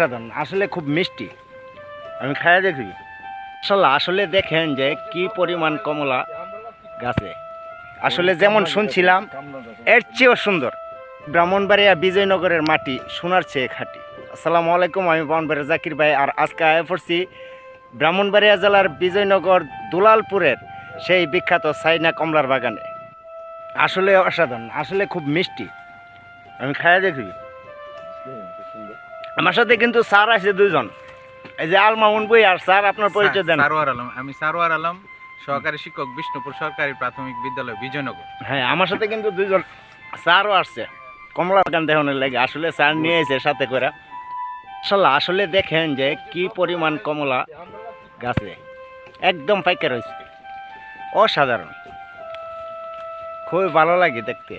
অসাধারণ, আসলে খুব মিষ্টি। আমি খাইয়া দেখি। আসলে আসলে দেখেন যে কি পরিমাণ কমলা গাছে। আসলে যেমন শুনছিলাম, এর চেয়েও সুন্দর। ব্রাহ্মণবাড়িয়া বিজয়নগরের মাটি সোনার চেয়ে খাঁটি। আসসালামু আলাইকুম, আমি ব্রাহ্মণবাড়িয়া জাকির ভাই, আর আজকে আয় পড়ছি ব্রাহ্মণবাড়িয়া জেলার বিজয়নগর দুলালপুরের সেই বিখ্যাত সাইনা কমলার বাগানে। আসলে অসাধারণ, আসলে খুব মিষ্টি। আমি খাইয়া দেখি। আমার সাথে কিন্তু স্যার আছে দুইজন। এই যে আল মামুন বই আর স্যার আপনার পরিচয় দেন। সারোয়ার আলম। আমি সারোয়ার আলম সহকারী শিক্ষক বিষ্ণুপুর সরকারি প্রাথমিক বিদ্যালয় বিজয়নগর। হ্যাঁ আমার সাথে কিন্তু দুইজন স্যারও আসছে কমলা বাগান দেখানোর লাগে। আসলে স্যার নিয়ে এসে সাথে করে। আসলে আসলে দেখেন যে কি পরিমাণ কমলা গাছে। একদম পাইকার হয়েছে। অসাধারণ। খুবই ভালো লাগে দেখতে।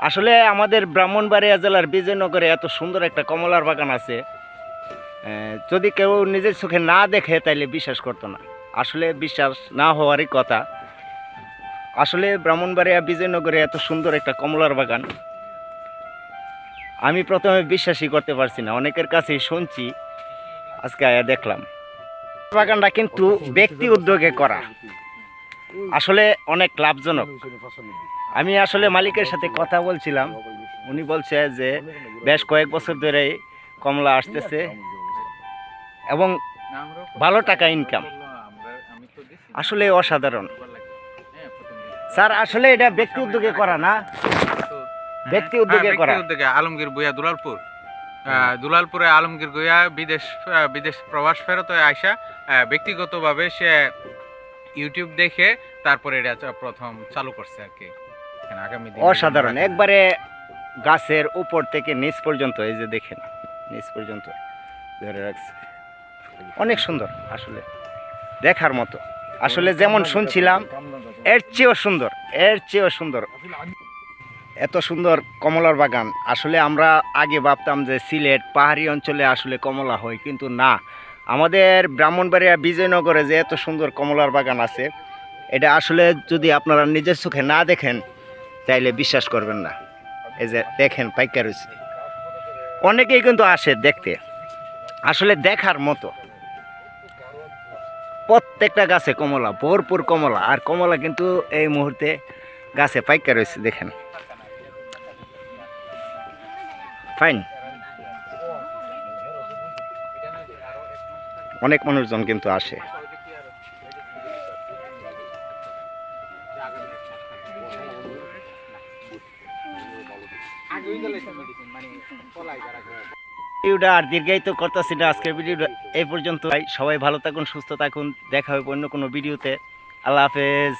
আসলে আমাদের ব্রাহ্মণবাড়িয়া জেলার বিজয়নগরে এত সুন্দর একটা কমলার বাগান আছে। যদি কেউ নিজের চোখে না দেখে, তাইলে বিশ্বাস করতো না। আসলে বিশ্বাস না হওয়ারই কথা। আসলে ব্রাহ্মণবাড়িয়া বিজয়নগরে এত সুন্দর একটা কমলার বাগান, আমি প্রথমে বিশ্বাসই করতে পারছি না। অনেকের কাছেই শুনছি, আজকে আয়া দেখলাম। বাগানটা কিন্তু ব্যক্তি উদ্যোগে করা। আসলে অনেক লাভজনক। আমি আসলে মালিকের সাথে কথা বলছিলাম। উনি বলছে যে বেশ কয়েক বছর ধরে কমলা আসতেছে এবং ভালো টাকা ইনকাম আসলে অসাধারণ। স্যার আসলে এটা ব্যক্তি উদ্যোগে করা না? ব্যক্তি উদ্যোগে করা। হ্যাঁ, উদ্যোগে আলমগীর বুয়া দুলালপুর। দুলালপুরে আলমগীর গুয়া বিদেশ বিদেশ প্রবাস ফেরত আইসা ব্যক্তিগতভাবে সে ইউটিউব দেখে তারপরে এটা প্রথম চালু করছে আর কি। আগামী অসাধারণ। একবারে গাছের উপর থেকে নিচ পর্যন্ত এই যে দেখেন নিচ পর্যন্ত ধরে রাখছে। অনেক সুন্দর আসলে দেখার মতো। আসলে যেমন শুনছিলাম এর চেয়েও সুন্দর এর চেয়েও সুন্দর। এত সুন্দর কমলার বাগান। আসলে আমরা আগে ভাবতাম যে সিলেট পাহাড়ি অঞ্চলে আসলে কমলা হয় কিন্তু না। আমাদের ব্রাহ্মণবাড়িয়া বিজয়নগরে যে এত সুন্দর কমলার বাগান আছে, এটা আসলে যদি আপনারা নিজের চোখে না দেখেন, তাইলে বিশ্বাস করবেন না। এই যে দেখেন পাইকার রয়েছে। অনেকেই কিন্তু আসে দেখতে। আসলে দেখার মতো। প্রত্যেকটা গাছে কমলা, ভরপুর কমলা, আর কমলা কিন্তু এই মুহূর্তে গাছে পাইকার রয়েছে, দেখেন। ফাইন অনেক মানুষজন কিন্তু আসে। ভিডিওটা আর দীর্ঘায়িত করতেছি না আজকের ভিডিওটা এই পর্যন্ত সবাই ভালো থাকুন, সুস্থ থাকুন। দেখা হবে অন্য কোনো ভিডিওতে আল্লাহ হাফেজ।